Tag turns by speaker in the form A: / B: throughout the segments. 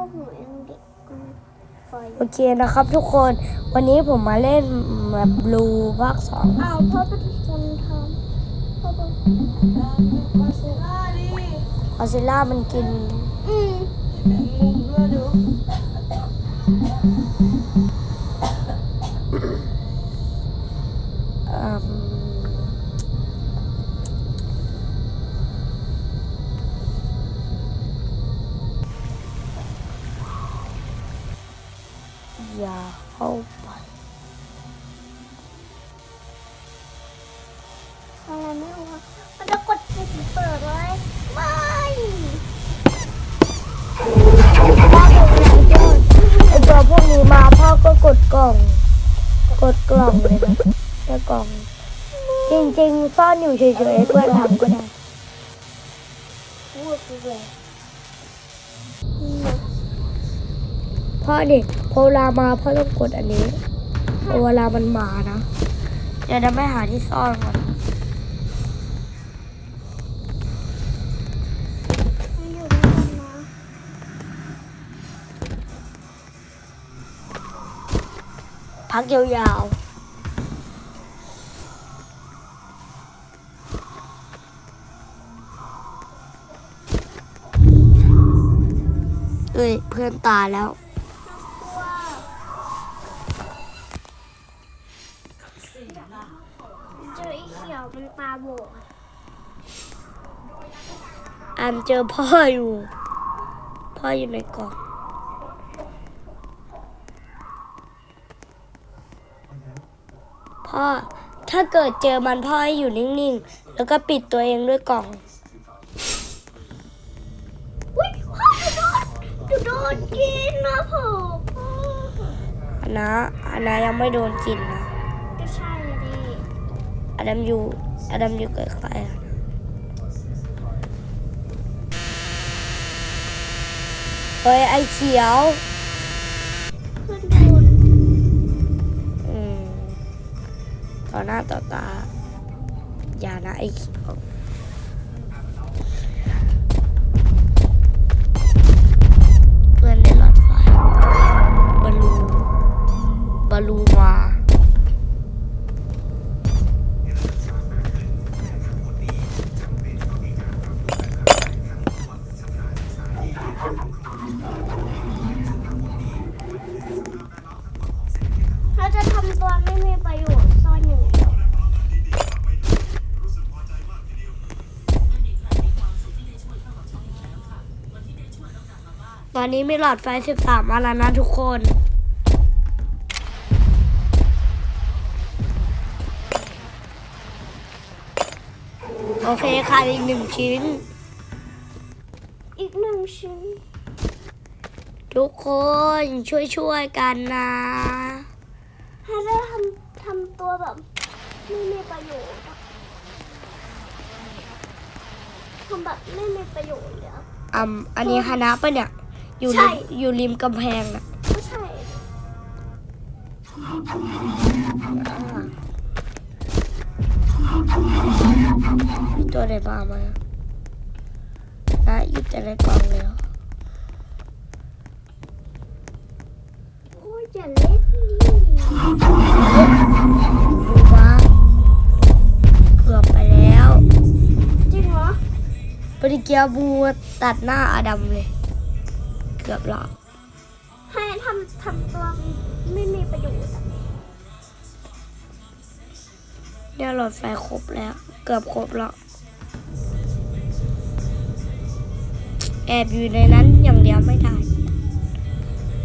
A: ก็หูยังเด็กกูปล่อย
B: โอเคนะครับทุกคนวันนี้ผมมาเล่นแบบบลูภาคสอง
A: อ้าวพ่อเป็นคนทำพ่อเป็น
C: มาเซล่าดิ
B: คอซิล่ามันกิน
A: อืม
B: เข้าไป
A: อะไรไม่รู้อะมันจะกดปุ่มเปิดไว้ไม่
B: ไอตัวพวกนี้มาพ่อก็กดกล่อง กดกล่องเลยนะแต่กล่อง จริงๆซ่อนอยู่เฉยๆเพื่อนทำก็ได้
A: พูดไปเลย
B: พอเวลามาพ่อต้องกดอันนี้พอเวลามันมานะ เดี๋ยวจะไม่หาที่ซ่อนก่อน
A: ไม่อยู่ด้วยกัน
B: พักยาวๆเอ้ยเพื่อนตายแล้วา
A: วเจอไอ้เขียว มันตาโบกอะ
B: อันเจอพ่ออยู่ พ่ออยู่ในกล่องพ่อถ้าเกิดเจอมันพ่อให้อยู่นิ่งๆ แล้วก็ปิดตัวเองด้วยกล่อง
A: อุ้ยพ่อจะโดนจะโดนกินนะพ่อพ่อ
B: อันนะอันนะยังไม่โดนกินนะ
A: ก็ใช่ดิ
B: อดัมอยู่อดัมอยู่ใกล้ๆอะเฮ้ยไอเขียว
A: เพื่อนโดน
B: อืมต่อหน้าต่อตาอย่านะไอเขียว ไม่
A: มีประโยชน์ซ่อนอย่างเดียว
B: ตอนนี้มีหลอดไฟ 13 อันแล้วนะทุกคน โอเคค่ะอีกหนึ่งชิ้น
A: อีกหนึ่งชิ้น
B: ทุกคนช่วยๆกันนะ
A: ถ้าจะทำทำตัวแบบไม่มีประโยชน์อะทำแบบไม่มีประโยชน์เลยอะ
B: อ่าอันนี้คณะปะเนี่ย อยู่
A: ใช่
B: ริมอยู่ริมกำแพงนะ
A: ก็ใช่
B: มีตัวไหนบ้างไหมนะอยู่แต่ในกล่องแล้ว กิ
A: ริ
B: ยาบูตัดหน้าอาดัมเลย เกือบหลับ
A: ให้ทำทำตัวไม่มีประโยชน์อะ
B: เนี่ยหลอดไฟครบแล้ว เกือบครบแล้วแอบอยู่ในนั้นอย่างเดียวไม่ได้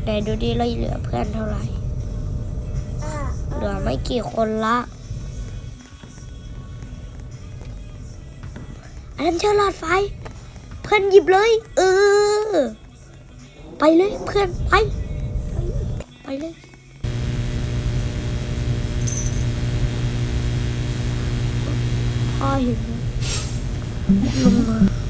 B: ไหนดูดิเราเหลือเพื่อนเท่าไหร่
A: อ่า
B: เหลือไม่กี่คนละอันนั้นเจอหลอดไฟ เพื่อนหยิบเลย เออ ไปเลยเพื่อนไป ไปเลยพ่อเห็นลงมา